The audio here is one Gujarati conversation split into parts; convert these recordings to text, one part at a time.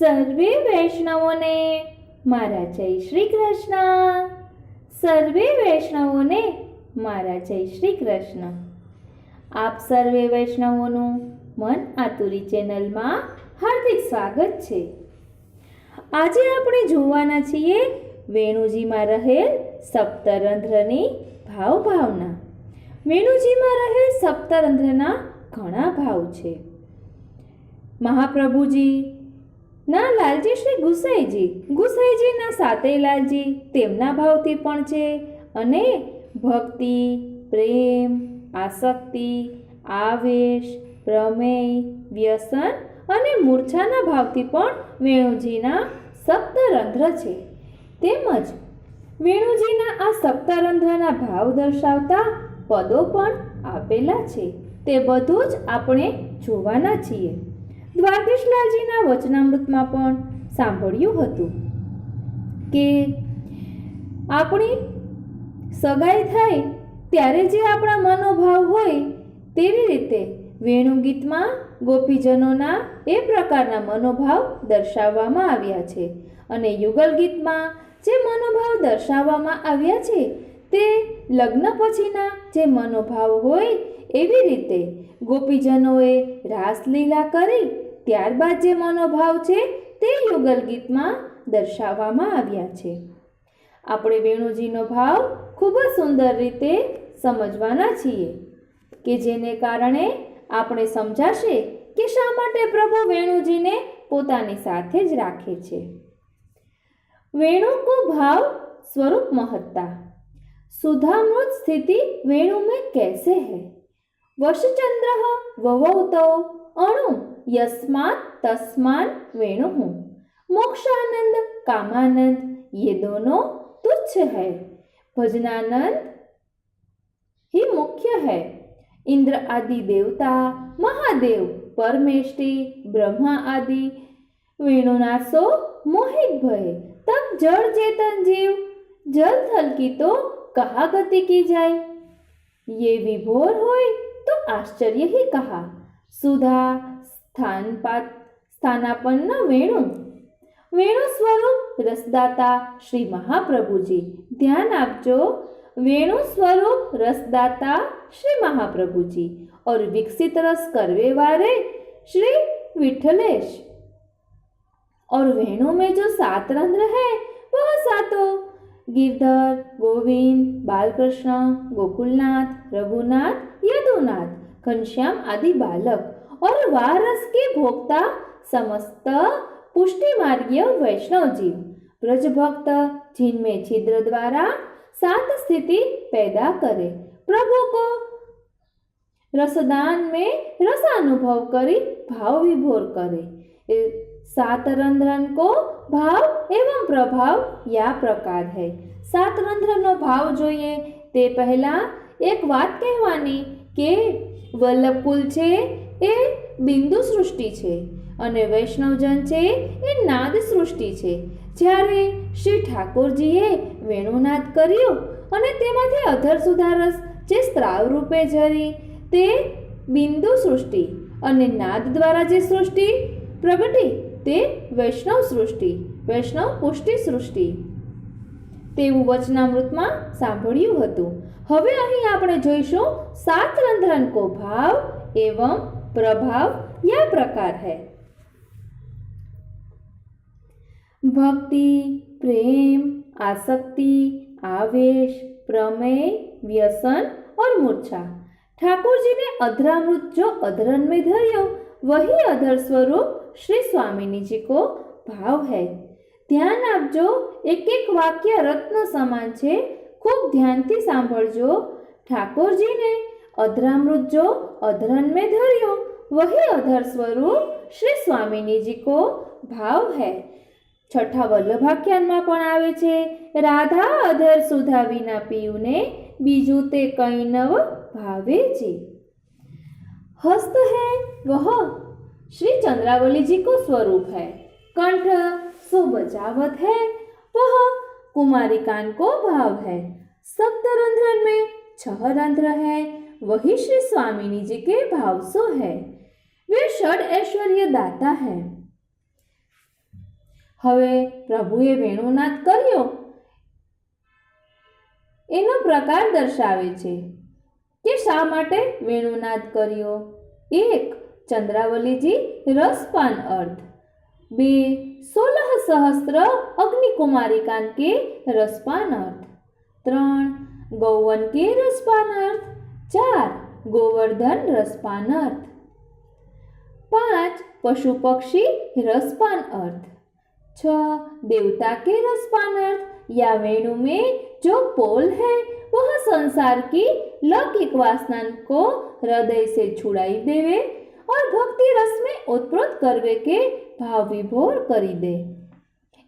સર્વે વૈષ્ણવોને મારા જય શ્રી કૃષ્ણ. સર્વે વૈષ્ણવોને મારા જય શ્રી કૃષ્ણ. આપ સર્વે વૈષ્ણવોનું મન આતુરી ચેનલમાં હાર્દિક સ્વાગત છે. આજે આપણે જોવાના છીએ વેણુજીમાં રહેલ સપ્તરંધ્રની ભાવ ભાવના વેણુજીમાં રહેલ સપ્તરંધ્રના ઘણા ભાવ છે. મહાપ્રભુજી ના, લાલજી શ્રી ગુસાઈજી. ગુસાઈજીના સાતે લાલજી તેમના ભાવથી પણ છે અને ભક્તિ, પ્રેમ, આસક્તિ, આવેશ, પ્રમેય, વ્યસન અને મૂર્છાના ભાવથી પણ વેણુજીના સપ્તરંધ્ર છે. તેમજ વેણુજીના આ સપ્તરંધ્રના ભાવ દર્શાવતા પદો પણ આપેલા છે. તે બધું જ આપણે જોવાના છીએ. દ્વારકેશલાલજીના વચનામૃતમાં પણ સાંભળ્યું હતું કે આપણી સગાઈ થાય ત્યારે જે આપણા મનોભાવ હોય તેવી રીતે વેણુ ગીતમાં ગોપીજનોના એ પ્રકારના મનોભાવ દર્શાવવામાં આવ્યા છે અને યુગલ ગીતમાં જે મનોભાવ દર્શાવવામાં આવ્યા છે તે લગ્ન પછીના જે મનોભાવ હોય એવી રીતે ગોપીજનોએ રાસલીલા કરી ત્યારબાદ જે મનોભાવ છે તે યુગલ ગીતમાં દર્શાવવામાં આવ્યા છે. આપણે વેણુજીનો ભાવ ખૂબ જ સુંદર રીતે સમજવાના છીએ કે જેને કારણે આપણે સમજાશે કે શા માટે પ્રભુ વેણુજીને પોતાની સાથે જ રાખે છે. વેણુકો ભાવ સ્વરૂપ મહત્તા. સુધામૃત સ્થિતિ વેણુ મેં કેસે હૈ? वशचंद्र ववौतो, अणु, यस्मात् तस्मान वेणु। मोक्षानंद कामानंद ये दोनों तुच्छ है। भजनानंद ही मुख्य है। इंद्र आदि देवता, महादेव परमेष्टि ब्रह्मा आदि, वेणुनाशो मोहित भय। तब जड़ चेतन जीव, जल थल की तो कहा गति की जाए। ये विभोर होय तो आश्चर्य ही कहा, सुधा स्थानपात स्थानापन्न वेणु। वेणु स्वरूप વેણુ સ્વરૂપ રસદાતા શ્રી મહાપ્રભુજી ધ્યાન वेणु स्वरूप रसदाता श्री महाप्रभु जी और विकसित रस करवे वाले श्री विठलेश। और वेणु में जो सात रंध्र है, वह सातों। गिरधर, गोविंद, बालकृष्ण, गोकुलनाथ, रघुनाथ यदुनाथ घनश्याम आदि बालक और वारस के भोक्ता समस्त पुष्टि मार्गीय वैष्णव जीव ब्रज भक्त जिनमें छिद्र द्वारा सात स्थिति पैदा करे प्रभु को रसदान में रसानुभव करी भाव विभोर करे सात रंध्रन को भाव एवं प्रभाव या प्रकार है સાત રંધ્રનો ભાવ જોઈએ તે પહેલા એક વાત કહેવાની કે વલ્લભકુલ છે એ બિંદુ સૃષ્ટિ છે અને વૈષ્ણવજન છે એ નાદ સૃષ્ટિ છે. જ્યારે શ્રી ઠાકોરજીએ વેણુનાદ કર્યો અને તેમાંથી અધર સુધારસ જે સ્ત્રાવ રૂપે જરી તે બિંદુ સૃષ્ટિ અને નાદ દ્વારા જે સૃષ્ટિ પ્રગટી તે વૈષ્ણવ સૃષ્ટિ, વૈષ્ણવ પુષ્ટિ સૃષ્ટિ. તેવું વચનામૃતમાં સાંભળ્યું હતું. હવે અહીં આપણે જોઈશું સાત રંધ્રન કો ભાવ એવં પ્રભાવ યા પ્રકાર है भक्ति प्रेम आसक्ति आवेश प्रमेय व्यसन और मूर्छा ठाकुर जी ने अधरामृत जो अधरन में धर्यो वही अधर स्वरूप श्री स्वामिनी जी को भाव है ધ્યાન આપજો એક એક વાક્ય રત્ન સમાન છે ખૂબ ધ્યાનથી સાંભળજો ઠાકોરજીને અધરામૃત જો અધરન में धर्यो वही अधर स्वरूप श्री स्वामिनी जी को भाव है છઠ્ઠા વલ્લભાખ્યાનમાં પણ આવે છે રાધા અધર સુધા વિના પીયુને બીજું તે કઈ નવ ભાવે છે हस्त है वह श्री चंद्रावली जी को स्वरूप है कंठ सो बजावत है वह कुमारी कान को भाव है सप्त रंध्रन में छह रंध्र है वही श्री स्वामिनी जी के भाव सो है वे षड ऐश्वर्य दाता है હવે પ્રભુએ વેણુનાદ કર્યો એનો પ્રકાર દર્શાવે છે કે શા માટે વેણુનાદ કર્યો એક ચંદ્રાવલીજી રસપાન અર્થ सोलह सहस्र अग्निकुमारिका के के रसपान अर्थ देवता के रसपान अर्थ या वेणु में जो पोल है, वह संसार की लौकिक वासना को हृदय से छुड़ाई देवे और भक्ति रस में उत्प्रोत करवे के ભાવ વિભોર કરી દે.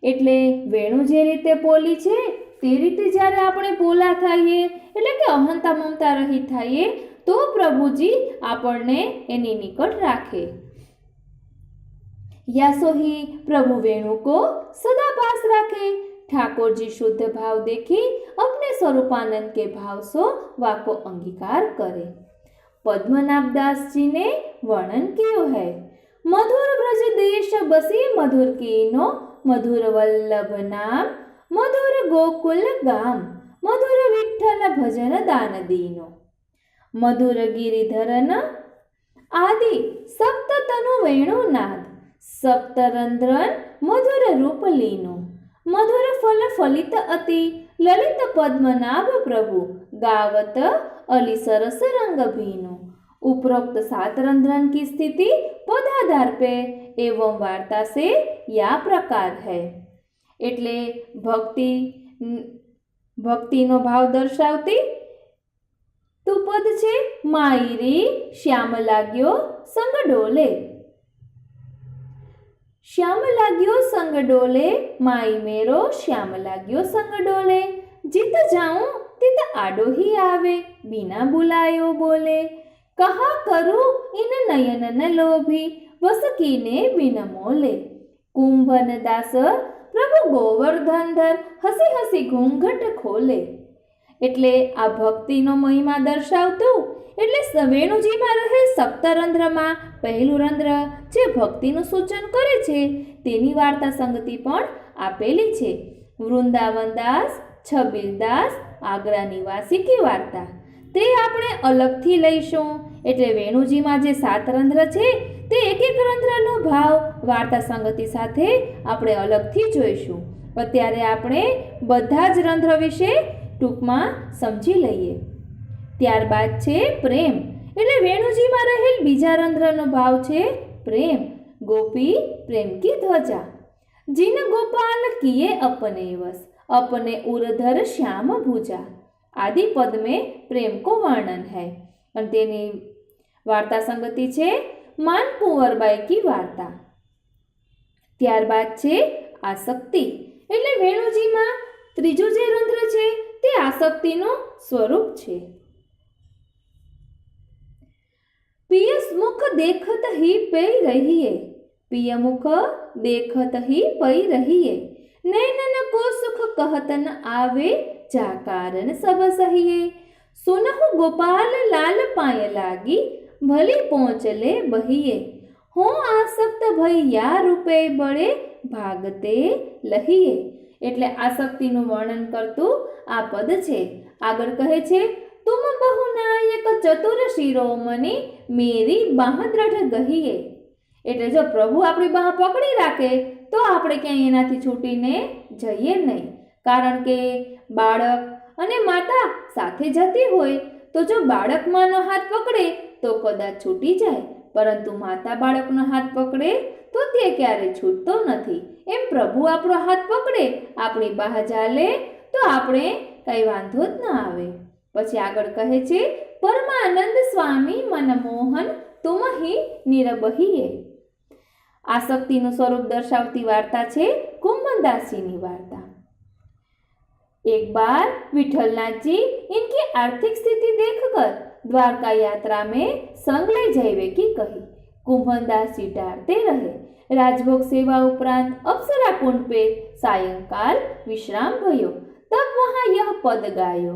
એટલે વેણુ જે રીતે બોલી છે, તે રીતે જ્યારે આપણે બોલા થઈએ, એટલે કે અહંતા મમતા રહી થઈએ, તો પ્રભુજી આપણને એની નિકટ રાખે. યાસોહી પ્રભુ વેણુ કો સદા પાસ રાખે. ઠાકોરજી શુદ્ધ ભાવ દેખી અપને સ્વરૂપાનંદ કે ભાવસો વાકો અંગીકાર કરે. પદ્મનાભદાસજીને વર્ણન કયો હૈ? મધુર વ્રજ દેશ બસે મધુર કેનો? મધુર વલ્લભ નામ, મધુર ગોકુલ ગામ, મધુર વિઠ્ઠલ ભજન દાન દીનો. મધુર ગિરિધરન આદિ સપ્ત તનુ વેણુ નાદ સપ્તરંધ્રન મધુર રૂપ લીનો. મધુર ફલ ફલિત અતિ, લલિત પદ્મનાભ પ્રભુ, ગાવત અલી સરસ રંગ ભીનું. उपरोक्त सात रंध्रन की स्थिति पदाधार पे एवं वार्ता से या प्रकार है એટલે ભક્તિ ભક્તિનો ભાવ દર્શાવતી તું પદ છે માયરી શ્યામ લાગ્યો સંગ ડોલે શ્યામ લાગ્યો સંગ ડોલે માઈ મેરો શ્યામ લાગ્યો સંગ ડોલે જીત જાઉં તિત આડો હી આવે બિના બુલાયો બોલે કહા કરું ઇન નયનન લોભી? વસકીને બિન મોલે. કુંભન દાસ પ્રભુ ગોવર્ધનધર હસી હસી ઘૂંઘટ ખોલે. એટલે આ ભક્તિનો મહિમા દર્શાવતું, એટલે સવેણુજીમાં રહેલ સપ્તરંધ્રમાં પહેલું રંધ્ર જે ભક્તિનું સૂચન કરે છે, તેની વાર્તા સંગતિ પણ આપેલી છે. વૃંદાવનદાસ છબીરદાસ આગ્રા નિવાસી કી વાર્તા. તે આપણે અલગથી લઈશું. એટલે વેણુજીમાં જે સાત રંધ્ર છે, તે એક એક રંધ્રનો ભાવ વાર્તા સંગતિ સાથે આપણે અલગથી જોઈશું. અત્યારે આપણે બધા જ રંધ્ર વિશે ટૂંકમાં સમજી લઈએ. ત્યારબાદ છે પ્રેમ. એટલે વેણુજીમાં રહેલ બીજા રંધ્રનો ભાવ છે પ્રેમ. ગોપી પ્રેમ કી ધ્વજા. જીન ગોપાલ કીએ અપને વસ. અપને ઉરધર શ્યામ ભૂજા. आदि पद में प्रेम को वर्णन है અને તેની વાર્તા સંગતિ છે માન કુંવરબાઈ કી વાર્તા ત્યારબાદ છે આસક્તિ એટલે વેણુજીમાં ત્રીજું જે રંધ્ર છે તે આસક્તિનું સ્વરૂપ છે પિયસ મુખ દેખત ही पई रहिए पिय मुख देखत ही पई रहिए નયનન કો સુખ કહતન આવે જા કારણ સબ સહીએ. સુનહુ ગોપાલ લાલ પાય લાગી, ભલે પહોંચલે બહીએ. હો આસક્ત ભૈયા રૂપે બળે ભાગતે લહીએ. એટલે આસક્તિનું વર્ણન કરતું આ પદ છે. આગળ કહે છે, તુમ બહુ નાયક ચતુર શિરોમણી, મેરી બાહ દ્રઢ ગહીએ. એટલે જો પ્રભુ આપણી બાહ પકડી રાખે, તો આપણે ક્યાંય એનાથી છૂટીને જઈએ નહીં. કારણ કે બાળક અને માતા સાથે જતી હોય, તો જો બાળક માનો હાથ પકડે, તો કદાચ છૂટી જાય. પરંતુ માતા બાળકનો હાથ પકડે, તો તે ક્યારે છૂટતો નથી. એમ પ્રભુ આપણો હાથ પકડે, આપણી બાહ ચાલે, તો આપણે કંઈ વાંધો જ ન આવે. પછી આગળ કહે છે, પરમાનંદ સ્વામી મનમોહન તુમહી નિરબહીએ આસક્તિનું સ્વરૂપ દર્શાવતી વાર્તા છે કુંભનદાસજીની વાર્તા एक बार विठलनाथ जी इनकी आर्थिक स्थिति देखकर द्वारका यात्रा में संग ले जावे की कही कुंभनदास जी डारते रहे राजभोग सेवा उपरांत अप्सरा कुंड पे सायंकाल विश्राम भयो तब वहां यह पद गायो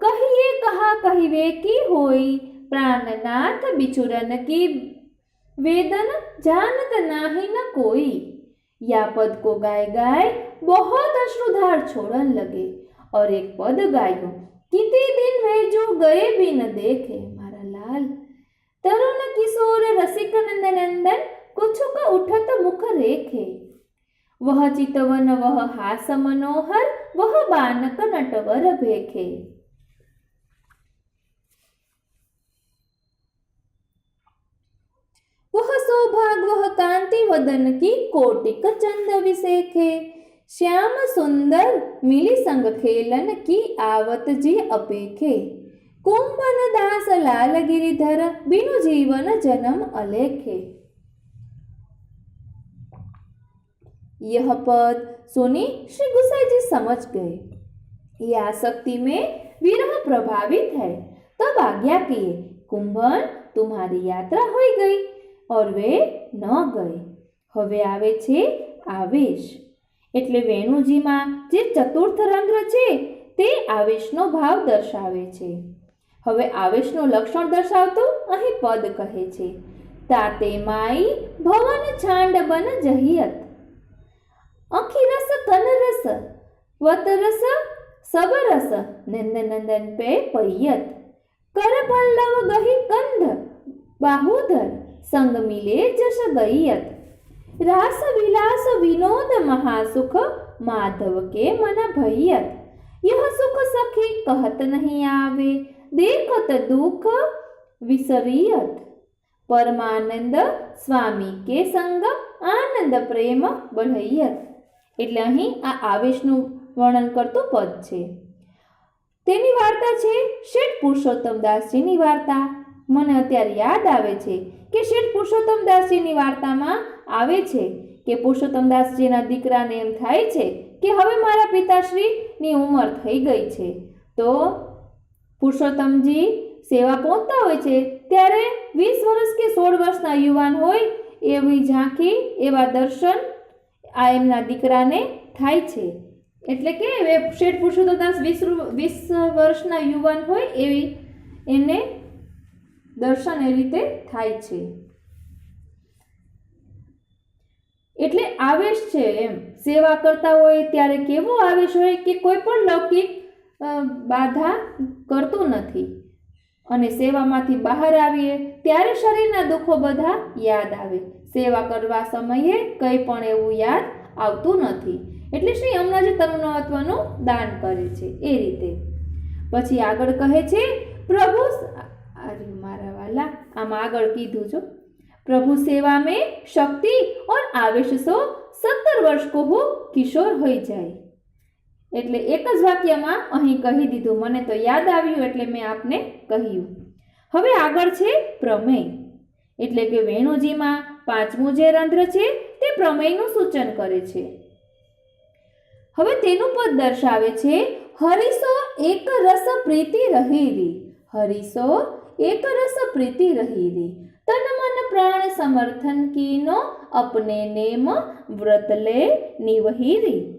कहिए कहा कहिवे की होई प्राणनाथ बिचुरन की वेदन जानत नाही न कोई। या पद को गाय गाय बहुत अश्रुधार छोड़न लगे, और एक पद गायो कितने दिन वे जो गए भी न देखे मारा लाल। तरुण किशोर रसिक नंदन नंदन कुछ का उठत मुख रेखे। वह चितवन, वह हास मनोहर, वह बानक नटवर भेखे वह सौभाग वह कांति वदन की कोटिक चंद विसेखे। श्याम सुंदर मिली संग खेलन की आवत जी अपेखे। कुंभन दास लाल गिरिधर बिनु जीवन जन्म अलेखे। यह पद सुनी श्री गुसाई जी समझ गए। यह आसक्ति में विरह प्रभावित है। तब आज्ञा किए, कुंभन, तुम्हारी यात्रा हो गई और वे न गए। હવે આવે છે આવેશ. એટલે વેણુજીમાં જે ચતુર્થ રંધ્ર છે, તે આવેશનો ભાવ દર્શાવે છે. હવે આવેશનું લક્ષણ દર્શાવતું અહીં પદ કહે છે. તાતે માઈ ભવન છાંડ બન જહિયત. અખિરસ કનરસ વતરસ સબરસ, નંદનંદન પે પૈયત. કર પલ્લવ ગહી કંધ, બાહુધર, સંગ મિલે જશ ગઈયત રાસ, વિલાસ, વિનોદ, મહાસુખ, માધવ કે મન ભૈયત યહ સુખ સખી કહત નહીં આવે, દેખત દુઃખ વિસરિયત. પરમાનંદ સ્વામી કે સંગ આનંદ પ્રેમ બઢૈયત. એટલે અહીં આ આવેશનું વર્ણન કરતું પદ છે. તેની વાર્તા છે શેઠ પુરુષોત્તમ દાસજીની વાર્તા. મને અત્યારે યાદ આવે છે કે શેઠ પુરુષોત્તમ દાસજીની વાર્તામાં આવે છે કે પુરુષોત્તમ દાસજીના દીકરાને એમ થાય છે કે હવે મારા પિતાશ્રીની ઉંમર થઈ ગઈ છે. તો પુરુષોત્તમજી સેવા પહોંચતા હોય છે ત્યારે વીસ વર્ષ કે સોળ વર્ષના યુવાન હોય એવી ઝાંખી, એવા દર્શન આ એમના દીકરાને થાય છે. એટલે કે શેઠ પુરુષોત્તમ દાસ વીસ વીસ વર્ષના યુવાન હોય એવી એને દર્શન એ રીતે થાય છે. એટલે આવેશ છે એમ. સેવા કરતા હોય ત્યારે કેવો આવેશ હોય કે કોઈ પણ લૌકિક બાધા કરતું નથી. અને સેવામાંથી બહાર આવીએ ત્યારે શરીરના દુઃખો બધા યાદ આવે. સેવા કરવા સમયે કંઈ પણ એવું યાદ આવતું નથી. એટલે શ્રી હમણાં તરુણત્વનું દાન કરે છે એ રીતે. પછી આગળ કહે છે, પ્રભુ લા આમ આગળ કીધું જો, પ્રભુ સેવા મેં શક્તિ ઓર આવેશ સો સત્તર વર્ષ કો હું કિશોર હોઈ જાય. એટલે એક જ વાક્યમાં અહીં કહી દીધું. મને તો યાદ આવ્યું એટલે મેં આપને કહ્યું. હવે આગળ છે પ્રમેય. એટલે કે વેણુજીમાં પાંચમું જે રંધ્ર છે તે પ્રમેયનું સૂચન કરે છે. હવે તેનું પદ દર્શાવે છે, હરીસો એક રસ પ્રીતિ રહેલી હરીસો એક રસ પ્રીતિ રહીરી. તન મન પ્રાણ સમર્થન કીનો અપને નેમ વ્રતલે નિવહીરી.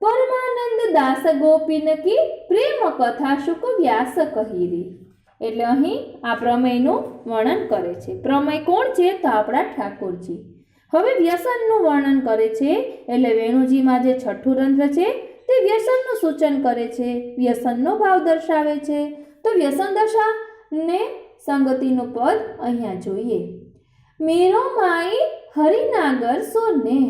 પરમાનંદ દાસ ગોપીન કી પ્રેમ કથા શુક વ્યાસ કહીરી. એટલે અહીં આ પ્રમેયનું વર્ણન કરે છે. પ્રમેય કોણ છે? તો આપણા ઠાકોરજી. હવે વ્યસનનું વર્ણન કરે છે. એટલે વેણુજીમાં જે છઠ્ઠું રંધ્ર છે તે વ્યસનનું સૂચન કરે છે, વ્યસનનો ભાવ દર્શાવે છે. તો વ્યસન દશા ને સંગતિનું પદ અહીંયા જોઈએ. મેરો માઈ હરિનાગર સોને,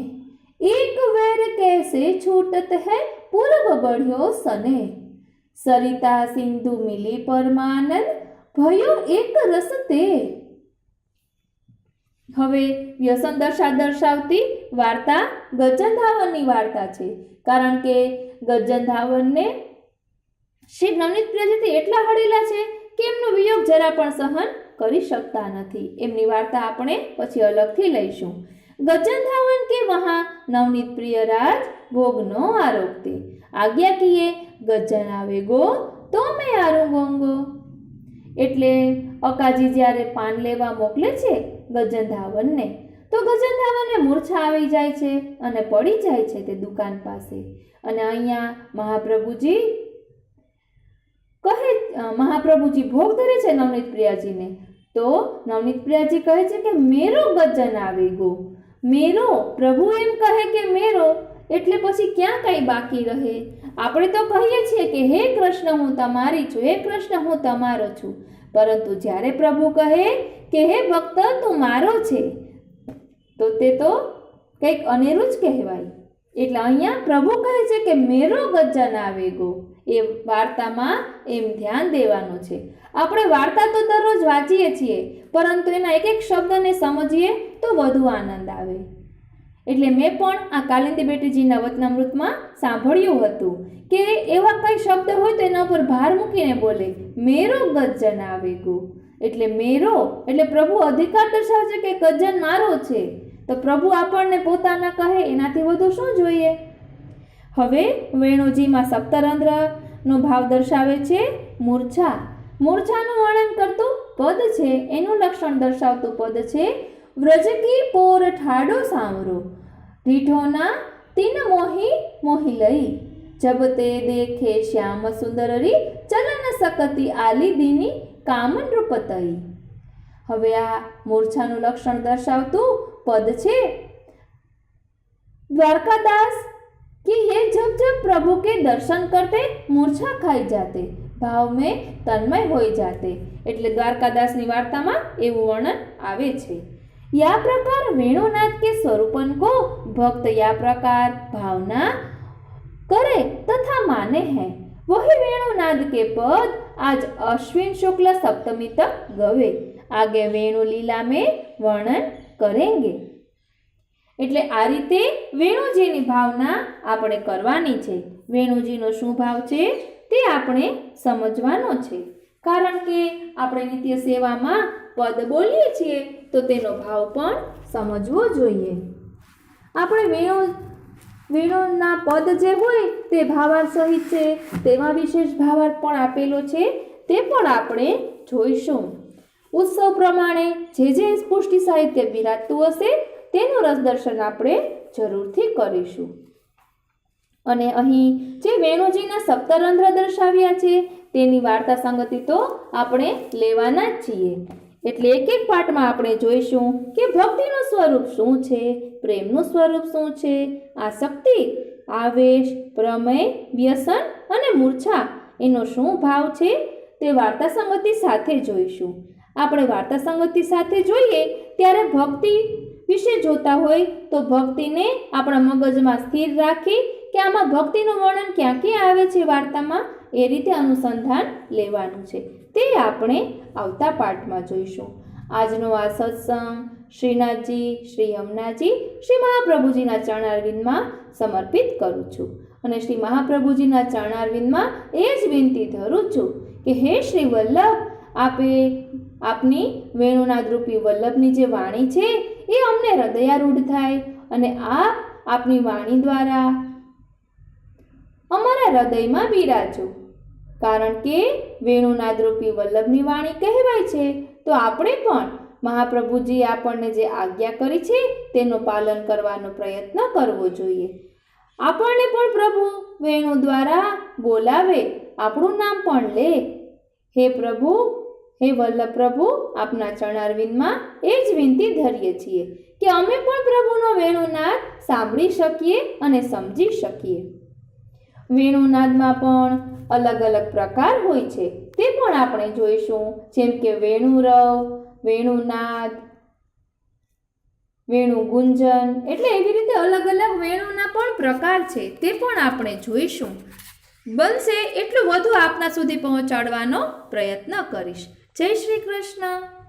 એક વેર કેસે છૂટત હૈ પૂર્વ બળ્યો સને. સરિતા સિંધુ મિલી પરમાનંદ ભયો એક રસ તે. હવે વ્યસન દશા દર્શાવતી વાર્તા ગજનધાવનની વાર્તા છે. કારણ કે ગજનધાવનને શ્રી નવનીત પ્રજાથી એટલા હળેલા છે કે એમનો વિયોગ જરા પણ સહન કરી શકતા નથી. એમની વાર્તા આપણે પછી અલગથી લઈશું. ગજનધાવન કે મહા નવનીત પ્રિય રાજ ભોગનો આરોગતે આજ્ઞા કીએ, ગજન આવે ગો, તો મેં આરુગોંગો એટલે અકાજી જ્યારે પાન લેવા મોકલે છે ગજનધાવનને તો ગજનધામને મૂર્છા આવી જાય છે અને પડી જાય છે તે દુકાન પાસે. અને અહીંયા મહાપ્રભુજી કહે મહાપ્રભુજી ભોગ ધરે છે નવનીત પ્રિયાજીને. તો નવનીત પ્રિયાજી કહે છે કે, મેરો ગજન આવેગો મેરો, પ્રભુ એમ કહે કે મેરો, એટલે પછી ક્યાં કંઈ બાકી રહે? આપણે તો કહીએ છીએ કે, હે કૃષ્ણ, હું તમારી છું. હે કૃષ્ણ, હું તમારો છું. પરંતુ જ્યારે પ્રભુ કહે કે, હે ભક્ત, તું મારો છે. તો તે તો કંઈક અનેરું જ કહેવાય. એટલે અહીંયા પ્રભુ કહે છે કે મેરો ગજાના આવેગો એ વાર્તામાં એમ ધ્યાન દેવાનું છે. આપણે વાર્તા તો દરરોજ વાંચીએ છીએ, પરંતુ એના એક એક શબ્દને સમજીએ તો વધુ આનંદ આવે. એટલે મેં પણ આ કાલિંદી બેટીજીના વતનામૃતમાં સાંભળ્યું હતું કે એવા કઈ શબ્દ હોય તો એના ઉપર ભાર મૂકીને બોલે, મેરો ગજન આવેગો એટલે મેરો, એટલે પ્રભુ અધિકાર દર્શાવે છે કે ગજન મારો છે. તો પ્રભુ આપણને પોતાના કહે, એનાથી વધુ શું જોઈએ? હવે વેણુજીમાં સપ્તરંધ્રનો ભાવ દર્શાવે છે, મૂર્છા. મૂર્છાનું વર્ણન કરતું પદ છે, એનું લક્ષણ દર્શાવતું પદ છે, વ્રજકી પોર ઠાડો સાંવરો રીઢોના તિન મોહી મોહી લઈ. જબ તે દેખે શ્યામ સુંદરરી, ચલન સકતી આલી દીની કામન રૂપતઈ હવે આ મૂર્છાનું લક્ષણ દર્શાવતું પદ છે દ્વારકાદાસ कि ये जब जब प्रभु के दर्शन करते मूर्छा खाई जाते ભાવ મેં તન્મય હોઈ જાતે એટલે દ્વારકાદાસની વાર્તામાં એવું વર્ણન આવે છે યા પ્રકાર વેણુનાથ કે સ્વરૂપન કો ભક્ત યા પ્રકાર ભાવના करे तथा माने વહી વેણુ નાદ કે પદ? આજ અશ્વિન શુક્લ સપ્તમી તક ગવે. આગે વેણુ લીલા મેં વર્ણન કરેંગે. એટલે આ રીતે વેણુજીની ભાવના આપણે કરવાની છે. વેણુજીનો શું ભાવ છે? તે આપણે સમજવાનો છે. કારણ કે આપણે નિત્ય સેવામાં પદ બોલીએ છીએ, તો તેનો ભાવ પણ સમજવો જોઈએ. આપણે વેણુ વેણુના પદ જે હોય તે ભાવાર્થ સહિત છે. તેમાં વિશેષ ભાવાર્થ પણ આપેલો છે. તે પણ આપણે જોઈશું. ઉત્સવ પ્રમાણે જે જે પુષ્ટિ સાહિત્ય બિરાજતું હશે તેનું રસદર્શન આપણે જરૂરથી કરીશું. અને અહીં જે વેણુજીના સપ્તરંધ્ર દર્શાવ્યા છે, તેની વાર્તા સંગતિ તો આપણે લેવાના જ છીએ. એટલે એક એક પાઠમાં આપણે જોઈશું કે ભક્તિનું સ્વરૂપ શું છે, પ્રેમનું સ્વરૂપ શું છે આસક્તિ આવેશ, પ્રમેય, વ્યસન અને મૂર્છા એનો શું ભાવ છે તે વાર્તા સંગતિ સાથે જોઈશું. આપણે વાર્તા સંગતિ સાથે જોઈએ ત્યારે ભક્તિ વિશે જોતા હોય તો ભક્તિને આપણા મગજમાં સ્થિર રાખી કે આમાં ભક્તિનું વર્ણન ક્યાં ક્યાં આવે છે વાર્તામાં એ રીતે અનુસંધાન લેવાનું છે. તે આપણે આવતા પાઠમાં જોઈશું. આજનો આ સત્સંગ શ્રીનાથજી, શ્રી યમુનાજી, શ્રી મહાપ્રભુજીના ચરણારવિંદમાં સમર્પિત કરું છું. અને શ્રી મહાપ્રભુજીના ચરણારવિંદમાં એ જ વિનંતી ધરું છું કે હે શ્રી વલ્લભ, આપે આપની વેણુના રૂપી વલ્લભની જે વાણી છે એ અમને હૃદયારૂઢ થાય અને આપ આપની વાણી દ્વારા અમારા હૃદયમાં બિરાજો. કારણ કે વેણુનાદ રૂપી વલ્લભની વાણી કહેવાય છે. તો આપણે પણ મહાપ્રભુજી આપણને જે આજ્ઞા કરી છે, તેનું પાલન કરવાનો પ્રયત્ન કરવો જોઈએ. આપણને પણ પ્રભુ વેણુ દ્વારા બોલાવે, આપણું નામ પણ લે. હે પ્રભુ, હે વલ્લભ પ્રભુ, આપના ચરણારવિંદમાં એ જ વિનંતી ધરીએ છીએ કે અમે પણ પ્રભુનો વેણુનાદ સાંભળી શકીએ અને સમજી શકીએ. વેણુનાદમાં પણ અલગ અલગ પ્રકાર હોય છે. તે પણ આપણે જોઈશું. જેમ કે વેણુરવ વેણુનાદ વેણુ ગુંજન, એટલે એવી રીતે અલગ અલગ વેણુના પણ પ્રકાર છે. તે પણ આપણે જોઈશું. બનશે એટલું વધુ આપના સુધી પહોંચાડવાનો પ્રયત્ન કરીશ. જય શ્રી કૃષ્ણ.